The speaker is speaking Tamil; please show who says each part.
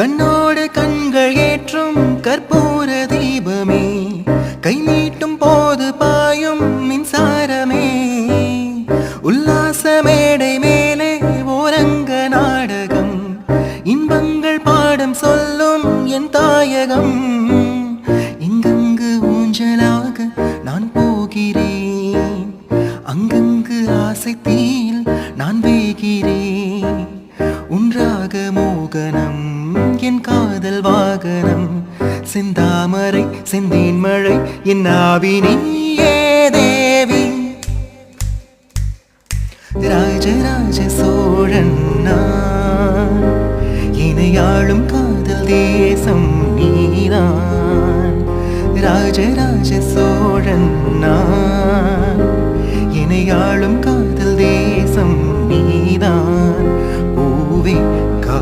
Speaker 1: கண்ணோடு கண்கள் ஏற்றும் கற்பூர தீபமே. கை நீட்டும் போது பாயும் மின்சாரமே. உல்லாச மேடை மேலே ஓரங்க நாடகம். இன்பங்கள் பாடம் சொல்லும் என் தாயகம். இங்கங்கு ஊஞ்சலாக நான் போகிறேன். அங்கங்கு ஆசை தீயில் நான் வேகிறேன். உன்றாக மோகனம் என் காதல் வாகனம். செந்தாமரை செந்தேன் மழை என் ஆவினியே தேவி. ராஜராஜ சோழன் இணையாளும் காதல் தேசம் நீதான். ராஜராஜ சோழன் இணையாளும் காதல் தேசம் நீதான். பூவே கா